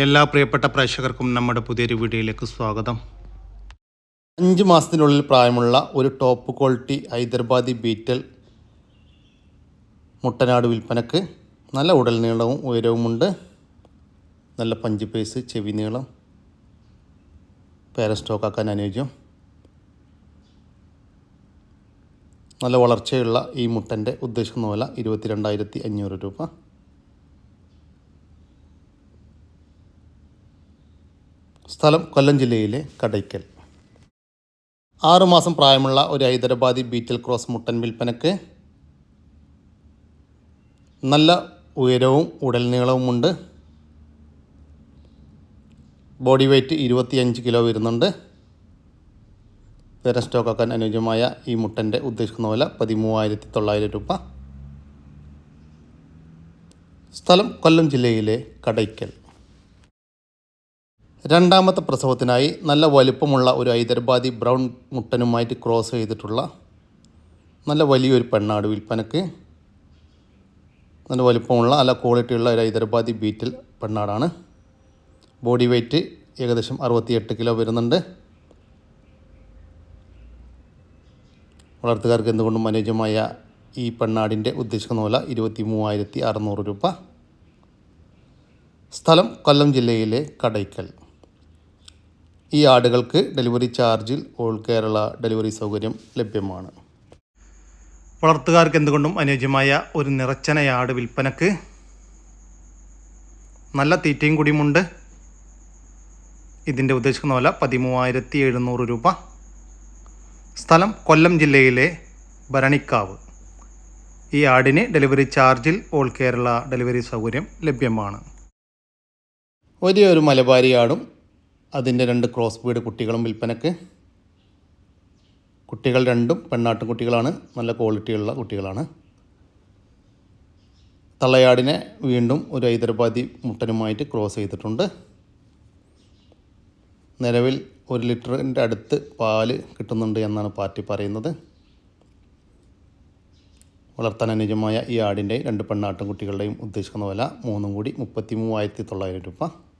എല്ലാ പ്രിയപ്പെട്ട പ്രേക്ഷകർക്കും നമ്മുടെ പുതിയൊരു വീഡിയോയിലേക്ക് സ്വാഗതം. അഞ്ച് മാസത്തിനുള്ളിൽ പ്രായമുള്ള ഒരു ടോപ്പ് ക്വാളിറ്റി ഹൈദരാബാദി ബീറ്റൽ മുട്ടനാട് വിൽപ്പനക്ക് നല്ല ഉടൽ നീളവും ഉയരവുമുണ്ട്. നല്ല പഞ്ച് പേസ് ചെവി നീളം. പേര സ്റ്റോക്കാക്കാൻ അനുയോജ്യം. നല്ല വളർച്ചയുള്ള ഈ മുട്ടന്റെ ഉദ്ദേശിക്കുന്ന വില ഇരുപത്തി രണ്ടായിരത്തി അഞ്ഞൂറ് രൂപ. സ്ഥലം കൊല്ലം ജില്ലയിലെ കടയ്ക്കൽ. ആറുമാസം പ്രായമുള്ള ഒരു ഹൈദരാബാദി ബീറ്റൽ ക്രോസ് മുട്ടൻ വിൽപ്പനക്ക് നല്ല ഉയരവും ഉടൽ നീളവുമുണ്ട് ബോഡി വെയ്റ്റ് ഇരുപത്തിയഞ്ച് കിലോ വരുന്നുണ്ട്. വേറെ സ്റ്റോക്കാക്കാൻ അനുയോജ്യമായ ഈ മുട്ടന്റെ ഉദ്ദേശിക്കുന്ന വില പതിമൂവായിരത്തി തൊള്ളായിരം രൂപ. സ്ഥലം കൊല്ലം ജില്ലയിലെ കടയ്ക്കൽ. രണ്ടാമത്തെ പ്രസവത്തിനായി നല്ല വലിപ്പമുള്ള ഒരു ഹൈദരാബാദി ബ്രൗൺ മുട്ടനുമായിട്ട് ക്രോസ് ചെയ്തിട്ടുള്ള നല്ല വലിയൊരു പെണ്ണാട് വിൽപ്പനക്ക്. നല്ല വലിപ്പമുള്ള നല്ല ക്വാളിറ്റിയുള്ള ഒരു ഹൈദരാബാദി ബീറ്റിൽ പെണ്ണാടാണ്. ബോഡി വെയ്റ്റ് ഏകദേശം അറുപത്തിയെട്ട് കിലോ വരുന്നുണ്ട്. വളർത്തുകാർക്ക് എന്തുകൊണ്ടും അനുയോജ്യമായ ഈ പെണ്ണാടിന്റെ ഉദ്ദേശിക്കുന്ന വില ഇരുപത്തി മൂവായിരത്തി അറുന്നൂറ് രൂപ. സ്ഥലം കൊല്ലം ജില്ലയിലെ കടയ്ക്കൽ. ഈ ആടുകൾക്ക് ഡെലിവറി ചാർജിൽ ഓൾ കേരള ഡെലിവറി സൗകര്യം ലഭ്യമാണ്. വളർത്തുകാർക്ക് എന്തുകൊണ്ടും അനുയോജ്യമായ ഒരു നിറച്ചനയാട് വിൽപ്പനക്ക് നല്ല തീറ്റയും കൂടിയുമുണ്ട്. ഇതിന്റെ ഉദ്ദേശിക്കുന്ന വില പതിമൂവായിരത്തി എഴുന്നൂറ് രൂപ. സ്ഥലം കൊല്ലം ജില്ലയിലെ ഭരണിക്കാവ്. ഈ ആടിന് ഡെലിവറി ചാർജിൽ ഓൾ കേരള ഡെലിവറി സൗകര്യം ലഭ്യമാണ്. വലിയൊരു മലബാരി ആടും അതിന്റെ രണ്ട് ക്രോസ് ബീഡ് കുട്ടികളും വിൽപ്പനക്ക്. കുട്ടികൾ രണ്ടും പെണ്ണാട്ടും കുട്ടികളാണ്. നല്ല ക്വാളിറ്റിയുള്ള കുട്ടികളാണ്. തള്ളയാടിനെ വീണ്ടും ഒരു ഹൈദരാബാദി മുട്ടനുമായിട്ട് ക്രോസ് ചെയ്തിട്ടുണ്ട്. നിലവിൽ ഒരു ലിറ്ററിന്റെ അടുത്ത് പാൽ കിട്ടുന്നുണ്ട് എന്നാണ് പാർട്ടി പറയുന്നത്. വളർത്താൻ അനുജമായ ഈ ആടിന്റെയും രണ്ട് പെണ്ണാട്ടും കുട്ടികളുടെയും ഉദ്ദേശിക്കുന്ന വില മൂന്നും കൂടി മുപ്പത്തി മൂവായിരത്തി തൊള്ളായിരം രൂപ.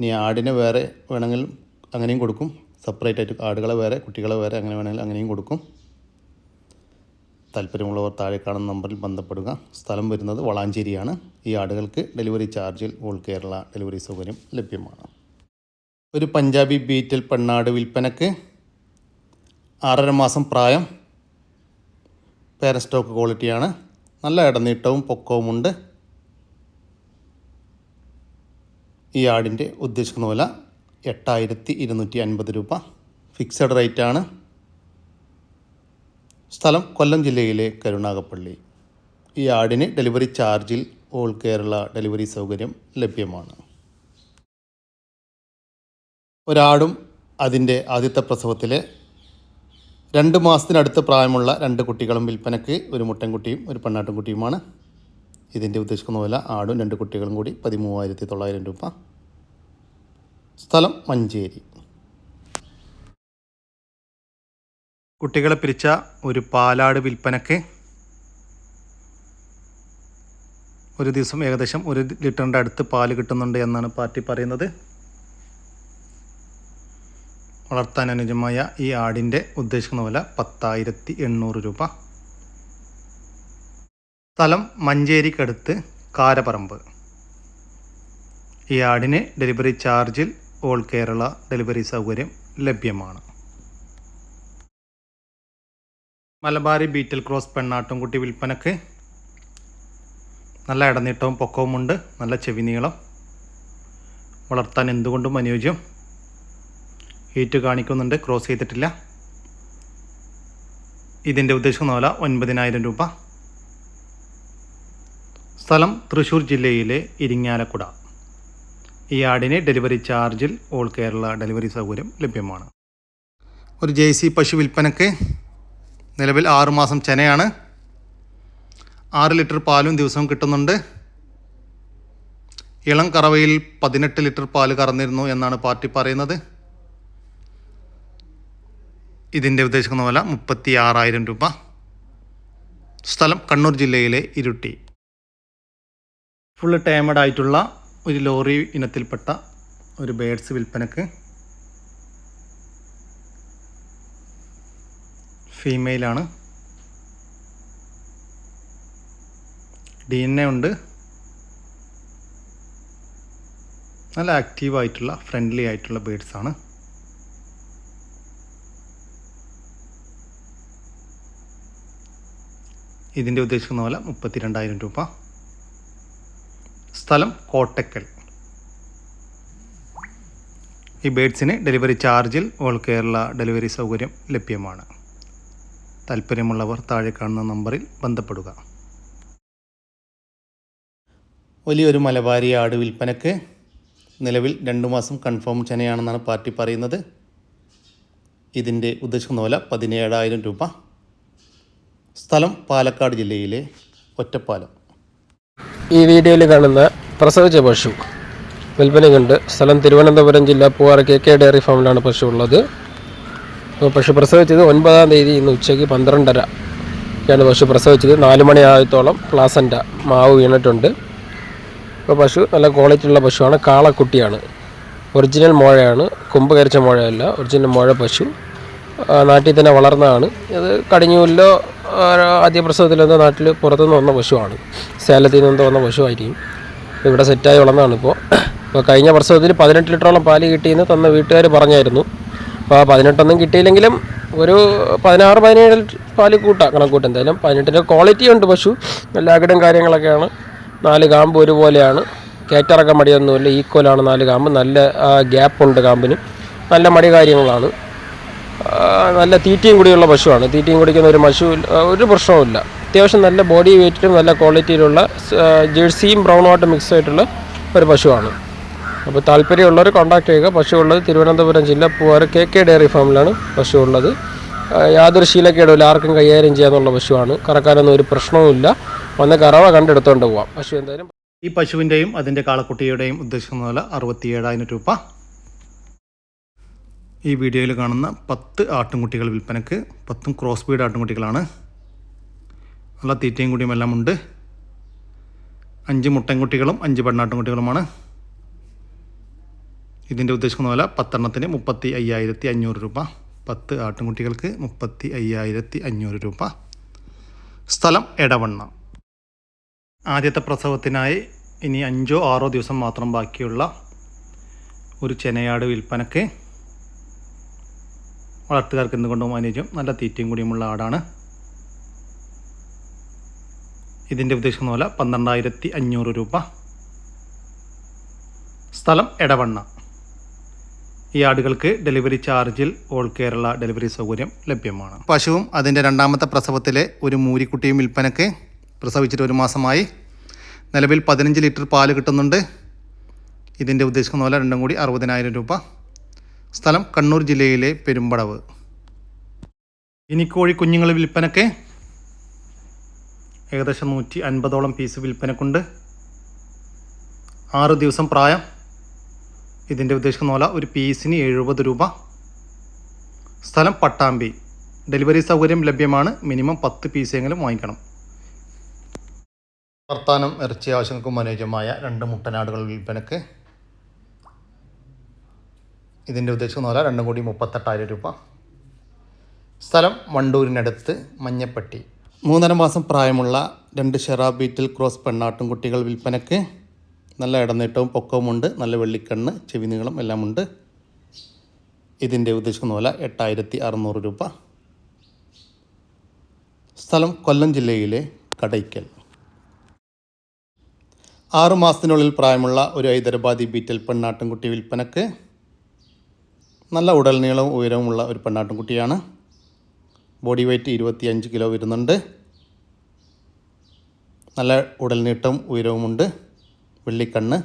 ഇനി ആടിനെ വേറെ വേണമെങ്കിൽ അങ്ങനെയും കൊടുക്കും. സെപ്പറേറ്റ് ആയിട്ട് ആടുകളെ വേറെ കുട്ടികളെ വേറെ അങ്ങനെ വേണമെങ്കിൽ അങ്ങനെയും കൊടുക്കും. താല്പര്യമുള്ളവർ താഴെ കാണുന്ന നമ്പറിൽ ബന്ധപ്പെടുക. സ്ഥലം വരുന്നത് വളാഞ്ചേരിയാണ്. ഈ ആടുകൾക്ക് ഡെലിവറി ചാർജിൽ ഓൾ കേരള ഡെലിവറി സൗകര്യം ലഭ്യമാണ്. ഒരു പഞ്ചാബി ബീറ്റൽ പെണ്ണാട് വിൽപ്പനക്ക് ആറര മാസം പ്രായം. പേരസ്റ്റോക്ക് ക്വാളിറ്റിയാണ്. നല്ല ഇടനീട്ടവും പൊക്കവുമുണ്ട്. ഈ ആടിന്റെ ഉദ്ദേശിക്കുന്ന വില എട്ടായിരത്തി ഇരുന്നൂറ്റി അൻപത് രൂപ. ഫിക്സഡ് റേറ്റ് ആണ്. സ്ഥലം കൊല്ലം ജില്ലയിലെ കരുണാകപ്പള്ളി ഈ ആടിന് ഡെലിവറി ചാർജിൽ ഓൾ കേരള ഡെലിവറി സൗകര്യം ലഭ്യമാണ്. ഒരാടും അതിന്റെ ആദ്യത്തെ പ്രസവത്തിലെ രണ്ട് മാസത്തിനടുത്ത് പ്രായമുള്ള രണ്ട് കുട്ടികളും വിൽപ്പനയ്ക്ക് ഒരു മുട്ടൻകുട്ടിയും ഒരു പെണ്ണാട്ടുംകുട്ടിയുമാണ്. ഇതിന്റെ ഉദ്ദേശിക്കുന്ന വില ആടും രണ്ട് കുട്ടികളും കൂടി പതിമൂവായിരത്തി തൊള്ളായിരം രൂപ. സ്ഥലം മഞ്ചേരി. കുട്ടികളെ പിരിച്ച ഒരു പാലാട് വിൽപ്പനക്ക് ഒരു ദിവസം ഏകദേശം ഒരു ലിറ്ററിന്റെ അടുത്ത് പാൽ കിട്ടുന്നുണ്ട് എന്നാണ് പാർട്ടി പറയുന്നത്. വളർത്താൻ അനുജമായ ഈ ആടിന്റെ ഉദ്ദേശിക്കുന്ന വില പത്തായിരത്തി എണ്ണൂറ് രൂപ. സ്ഥലം മഞ്ചേരിക്കടുത്ത് കാരപറമ്പ്. ഈ ആടിന് ഡെലിവറി ചാർജിൽ ഓൾ കേരള ഡെലിവറി സൗകര്യം ലഭ്യമാണ്. മലബാരി ബീറ്റൽ ക്രോസ് പെണ്ണാട്ടുംകുട്ടി വിൽപ്പനക്ക് നല്ല ഇടനീട്ടവും പൊക്കവുമുണ്ട് നല്ല ചെവി നീളം. വളർത്താൻ എന്തുകൊണ്ടും അനുയോജ്യം. ഹീറ്റ് കാണിക്കുന്നുണ്ട് ക്രോസ് ചെയ്തിട്ടില്ല. ഇതിന്റെ ഉദ്ദേശം നോല ഒൻപതിനായിരം രൂപ. സ്ഥലം തൃശ്ശൂർ ജില്ലയിലെ ഇരിങ്ങാലക്കുട. ഈ ആടിനെ ഡെലിവറി ചാർജിൽ ഓൾ കേരള ഡെലിവറി സൗകര്യം ലഭ്യമാണ്. ഒരു ജെ സി പശു വിൽപ്പനക്ക് നിലവിൽ ആറുമാസം ചെനയാണ്. ആറ് ലിറ്റർ പാലും ദിവസവും കിട്ടുന്നുണ്ട്. ഇളം കറവയിൽ പതിനെട്ട് ലിറ്റർ പാൽ കറന്നിരുന്നു എന്നാണ് പാർട്ടി പറയുന്നത്. ഇതിന്റെ ഉദ്ദേശിക്കുന്ന വില മുപ്പത്തി ആറായിരം രൂപ. സ്ഥലം കണ്ണൂർ ജില്ലയിലെ ഇരുട്ടി. ഫുള്ള് ടേമഡ് ആയിട്ടുള്ള ഒരു ലോറി ഇനത്തിൽപ്പെട്ട ഒരു ബേഡ്സ് വിൽപ്പനക്ക് ഫീമെയിലാണ് ഡി എൻ എ ഉണ്ട്. നല്ല ആക്റ്റീവ് ആയിട്ടുള്ള ഫ്രണ്ട്ലി ആയിട്ടുള്ള ബേഡ്സ് ആണ്. ഇതിന്റെ ഉദ്ദേശിക്കുന്ന പോലെ മുപ്പത്തി രണ്ടായിരം രൂപ. സ്ഥലം കോട്ടക്കൽ. ഈ ബേഡ്സിന് ഡെലിവറി ചാർജിൽ ഓൾ കേരള ഡെലിവറി സൗകര്യം ലഭ്യമാണ്. താല്പര്യമുള്ളവർ താഴെ കാണുന്ന നമ്പറിൽ ബന്ധപ്പെടുക. വലിയൊരു മലബാരി ആട് വിൽപ്പനക്ക് നിലവിൽ രണ്ട് മാസം കൺഫേം ചെനയാണെന്നാണ് പാർട്ടി പറയുന്നത്. ഇതിന്റെ ഉദ്ദേശിക്കുന്ന വില പതിനേഴായിരം രൂപ. സ്ഥലം പാലക്കാട് ജില്ലയിലെ ഒറ്റപ്പാലം. ഈ വീഡിയോയിൽ കാണുന്ന പ്രസവിച്ച പശു വിൽപ്പനയുണ്ട് സ്ഥലം തിരുവനന്തപുരം ജില്ല പൂവാറ കെ കെ ഡയറി ഫാമിലാണ് പശു ഉള്ളത്. അപ്പോൾ പശു പ്രസവിച്ചത് ഒൻപതാം തീയതി ഇന്ന് ഉച്ചയ്ക്ക് പന്ത്രണ്ടര ാണ് പശു പ്രസവിച്ചത്. നാല് മണിയായത്തോളം പ്ലാസന്റ മാവ് വീണിട്ടുണ്ട്. അപ്പോൾ പശു നല്ല ക്വാളിറ്റി ഉള്ള പശുവാണ്. കാളക്കുട്ടിയാണ്. ഒറിജിനൽ മുഴയാണ്. കൊമ്പ് കരിച്ച മുഴയല്ല. ഒറിജിനൽ മുഴ പശു. നാട്ടിൽ തന്നെ വളർന്നതാണ്. ഇത് കടിഞ്ഞൂലിലോ ആദ്യ പ്രസവത്തിലെന്തോ നാട്ടിൽ പുറത്തുനിന്ന് വന്ന പശുവാണ്. സേലത്തിൽ നിന്ന് വന്ന പശുവായിരിക്കും. ഇവിടെ സെറ്റായി വളർന്നതാണ് ഇപ്പോൾ. ഇപ്പോൾ കഴിഞ്ഞ പ്രസവത്തിൽ പതിനെട്ട് ലിറ്ററോളം പാൽ കിട്ടിയെന്ന് തന്ന വീട്ടുകാർ പറഞ്ഞായിരുന്നു. അപ്പോൾ ആ പതിനെട്ടൊന്നും കിട്ടിയില്ലെങ്കിലും ഒരു പതിനാറ് പതിനേഴ് പാൽ കൂട്ടാം കണക്കൂട്ട്. എന്തായാലും പതിനെട്ടിന്റെ ക്വാളിറ്റി ഉണ്ട് പശു. അകിടും കാര്യങ്ങളൊക്കെയാണ്. നാല് കാമ്പ് ഒരുപോലെയാണ്. കയറ്റിറക്കാൻ മടിയൊന്നുമില്ല. ഈക്വലാണ് നാല് കാമ്പ്. നല്ല ഗ്യാപ്പുണ്ട് കാമ്പിന്. നല്ല മടി കാര്യങ്ങളാണ്. നല്ല തീറ്റയും കൂടിയുള്ള പശുവാണ്. തീറ്റയും കുടിക്കുന്ന ഒരു പശു ഒരു പ്രശ്നവുമില്ല. അത്യാവശ്യം നല്ല ബോഡി വെയിറ്റിലും നല്ല ക്വാളിറ്റിയിലുള്ള ജേഴ്സിയും ബ്രൗണുമായിട്ട് മിക്സ് ആയിട്ടുള്ള ഒരു പശുവാണ്. അപ്പോൾ താല്പര്യമുള്ളവർ കോൺടാക്ട് ചെയ്യുക. പശു ഉള്ളത് തിരുവനന്തപുരം ജില്ല പൂവാറ് കെ കെ ഡയറി ഫാമിലാണ് പശു ഉള്ളത് യാതൊരു ശീലക്കേടുമില്ല. ആർക്കും കൈകാര്യം ചെയ്യാന്നുള്ള പശുവാണ്. കറക്കാനൊന്നും ഒരു പ്രശ്നവുമില്ല. വന്ന് കറവ കണ്ടെടുത്തോണ്ട് പോവാം. പശു എന്തായാലും ഈ പശുവിന്റെയും അതിന്റെ കാളക്കുട്ടിയുടെയും ഉദ്ദേശിക്കുന്ന പോലെ അറുപത്തി ഏഴായിരം രൂപ. ഈ വീഡിയോയിൽ കാണുന്ന പത്ത് ആട്ടുംകുട്ടികൾ വിൽപ്പനക്ക് പത്തും ക്രോസ് ബീഡ് ആട്ടുംകുട്ടികളാണ് നല്ല തീറ്റയും കൂടിയും എല്ലാം ഉണ്ട്. അഞ്ച് മുട്ടൻകുട്ടികളും അഞ്ച് പെണ്ണാട്ടുംകുട്ടികളുമാണ് ഇതിന്റെ ഉദ്ദേശിക്കുന്ന വില പത്തെണ്ണത്തിന് മുപ്പത്തി അയ്യായിരത്തി അഞ്ഞൂറ് രൂപ. പത്ത് ആട്ടുംകുട്ടികൾക്ക് മുപ്പത്തി അയ്യായിരത്തി അഞ്ഞൂറ് രൂപ. സ്ഥലം എടവണ്ണ. ആദ്യത്തെ പ്രസവത്തിനായി ഇനി അഞ്ചോ ആറോ ദിവസം മാത്രം ബാക്കിയുള്ള ഒരു ചെനയാട് വിൽപ്പനക്ക് വളർത്തുകാർക്ക് എന്തുകൊണ്ടും അനുയോജ്യം. നല്ല തീറ്റയും കൂടിയുമുള്ള ആടാണ്. ഇതിന്റെ ഉദ്ദേശിക്കുന്ന പോലെ പന്ത്രണ്ടായിരത്തി അഞ്ഞൂറ് രൂപ. സ്ഥലം എടവണ്ണ. ഈ ആടുകൾക്ക് ഡെലിവറി ചാർജിൽ ഓൾ കേരള ഡെലിവറി സൗകര്യം ലഭ്യമാണ്. പശുവും അതിന്റെ രണ്ടാമത്തെ പ്രസവത്തിലെ ഒരു മൂരിക്കുട്ടിയും വിൽപ്പനക്ക് പ്രസവിച്ചിട്ട് ഒരു മാസമായി. നിലവിൽ പതിനഞ്ച് ലിറ്റർ പാൽ കിട്ടുന്നുണ്ട്. ഇതിന്റെ ഉദ്ദേശിക്കുന്ന പോലെ രണ്ടും കൂടി അറുപതിനായിരം രൂപ. സ്ഥലം കണ്ണൂർ ജില്ലയിലെ പെരുമ്പടവ്. ഇനി കോഴി കുഞ്ഞുങ്ങൾ വിൽപ്പനക്ക് ഏകദേശം നൂറ്റി അൻപതോളം പീസ് വിൽപ്പനക്കുണ്ട് ആറ് ദിവസം പ്രായം. ഇതിന്റെ ഉദ്ദേശിക്കുന്ന പോലെ ഒരു പീസിന് എഴുപത് രൂപ. സ്ഥലം പട്ടാമ്പി. ഡെലിവറി സൗകര്യം ലഭ്യമാണ്. മിനിമം പത്ത് പീസെങ്കിലും വാങ്ങിക്കണം. വർത്താനം ഇറച്ചി ആവശ്യങ്ങൾക്കും അനുയോജ്യമായ രണ്ട് മുട്ടനാടുകൾ വിൽപ്പനക്ക്. ഇതിന്റെ ഉദ്ദേശിക്കുന്ന പോലെ രണ്ടും കൂടി മുപ്പത്തെട്ടായിരം രൂപ. സ്ഥലം വണ്ടൂരിനടുത്ത് മഞ്ഞപ്പെട്ടി. മൂന്നര മാസം പ്രായമുള്ള രണ്ട് ഷെറാ ബീറ്റിൽ ക്രോസ് പെണ്ണാട്ടും കുട്ടികൾ വിൽപ്പനയ്ക്ക് നല്ല ഇടനീട്ടവും പൊക്കവുമുണ്ട്. നല്ല വെള്ളിക്കണ്ണ് ചെവി നീളം എല്ലാമുണ്ട്. ഇതിന്റെ ഉദ്ദേശിക്കുന്ന പോലെ എട്ടായിരത്തി അറുന്നൂറ് രൂപ. സ്ഥലം കൊല്ലം ജില്ലയിലെ കടയ്ക്കൽ. ആറു മാസത്തിനുള്ളിൽ പ്രായമുള്ള ഒരു ഹൈദരാബാദി ബീറ്റൽ പെണ്ണാട്ടുംകുട്ടി വിൽപ്പനക്ക് നല്ല ഉടൽ നീളവും ഉയരവുമുള്ള ഒരു പെണ്ണാട്ടുംകുട്ടിയാണ് ബോഡി വെയ്റ്റ് ഇരുപത്തിയഞ്ച് കിലോ വരുന്നുണ്ട്. നല്ല ഉടൽനീട്ടം ഉയരവുമുണ്ട്. വെള്ളിക്കണ്ണ്.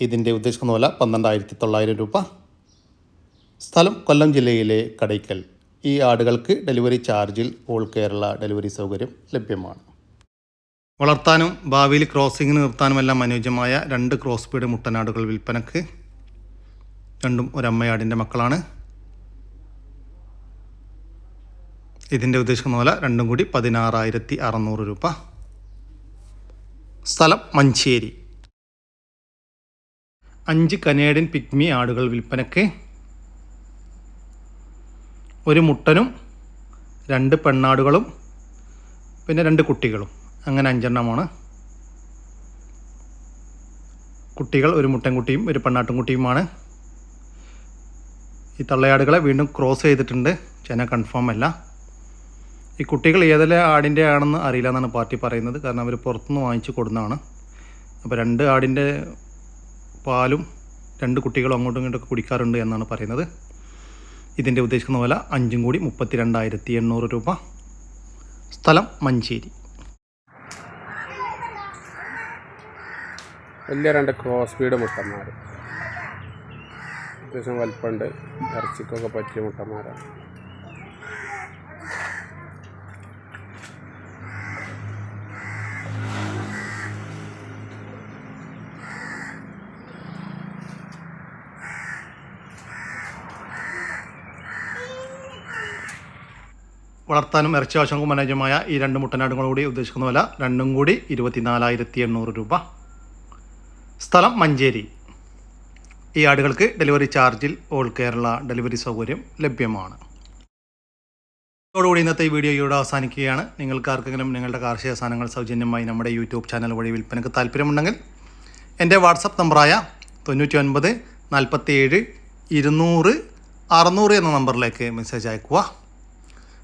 ഇതിന്റെ ഉദ്ദേശിക്കുന്ന പോലെ പന്ത്രണ്ടായിരത്തി തൊള്ളായിരം രൂപ. സ്ഥലം കൊല്ലം ജില്ലയിലെ കടയ്ക്കൽ. ഈ ആടുകൾക്ക് ഡെലിവറി ചാർജിൽ ഓൾ കേരള ഡെലിവറി സൗകര്യം ലഭ്യമാണ്. വളർത്താനും ഭാവിയിൽ ക്രോസിങ്ങിന് നിർത്താനുമെല്ലാം അനുയോജ്യമായ രണ്ട് ക്രോസ് ബീഡ് മുട്ടനാടുകൾ വിൽപ്പനക്ക്. രണ്ടും ഒരമ്മയാടിന്റെ മക്കളാണ്. ഇതിന്റെ ഉദ്ദേശിക്കുന്ന പോലെ രണ്ടും കൂടി പതിനാറായിരത്തി അറുന്നൂറ് രൂപ. സ്ഥലം മഞ്ചേരി. അഞ്ച് കനേഡിയൻ പിഗ്മി ആടുകൾ വിൽപ്പനയ്ക്ക് ഒരു മുട്ടനും രണ്ട് പെണ്ണാടുകളും പിന്നെ രണ്ട് കുട്ടികളും. അങ്ങനെ അഞ്ചെണ്ണമാണ്. കുട്ടികൾ ഒരു മുട്ടൻകുട്ടിയും ഒരു പെണ്ണാട്ടുംകുട്ടിയുമാണ്. ഈ തള്ളയാടുകളെ വീണ്ടും ക്രോസ് ചെയ്തിട്ടുണ്ട്. ചെന കൺഫേം അല്ല. ഈ കുട്ടികൾ ഏതെല്ലാം ആടിന്റെ ആണെന്ന് അറിയില്ല എന്നാണ് പാർട്ടി പറയുന്നത്. കാരണം അവർ പുറത്തുനിന്ന് വാങ്ങിച്ച് കൊടുക്കുന്നതാണ് അപ്പോൾ രണ്ട് ആടിന്റെ പാലും രണ്ട് കുട്ടികളും അങ്ങോട്ടും ഇങ്ങോട്ടും കുടിക്കാറുണ്ട് എന്നാണ് പറയുന്നത്. ഇതിന്റെ ഉദ്ദേശിക്കുന്ന വില അഞ്ചും കൂടി മുപ്പത്തി രണ്ടായിരത്തി എണ്ണൂറ് രൂപ. സ്ഥലം മഞ്ചേരി. വലിയ രണ്ട് ക്രോസ് ബീഡ് മുട്ടന്മാർ അത്യാവശ്യം വലിപ്പമുണ്ട്. ഇറച്ചിക്കൊക്കെ പറ്റിയ മുട്ടന്മാരാണ്. വളർത്താനും ഇറച്ചി ആവശ്യങ്ങൾക്കും ഈ രണ്ട് മുട്ടനാടുകളും കൂടി ഉദ്ദേശിക്കുന്ന വില രണ്ടും കൂടി ഇരുപത്തിനാലായിരത്തി എണ്ണൂറ് രൂപ. സ്ഥലം മഞ്ചേരി. ഈ ആടുകൾക്ക് ഡെലിവറി ചാർജിൽ ഓൾ കേരള ഡെലിവറി സൗകര്യം ലഭ്യമാണ്. ഇതോടുകൂടി ഇന്നത്തെ ഈ വീഡിയോ ഇവിടെ അവസാനിക്കുകയാണ്. നിങ്ങൾക്ക് ആർക്കെങ്കിലും നിങ്ങളുടെ കാർഷിക സാധനങ്ങൾ സൗജന്യമായി നമ്മുടെ യൂട്യൂബ് ചാനൽ വഴി വിൽപ്പനയ്ക്ക് താല്പര്യമുണ്ടെങ്കിൽ എന്റെ വാട്സപ്പ് നമ്പറായ തൊണ്ണൂറ്റി ഒൻപത് നാൽപ്പത്തി ഏഴ് ഇരുന്നൂറ് അറുന്നൂറ് എന്ന നമ്പറിലേക്ക് മെസ്സേജ് അയക്കുക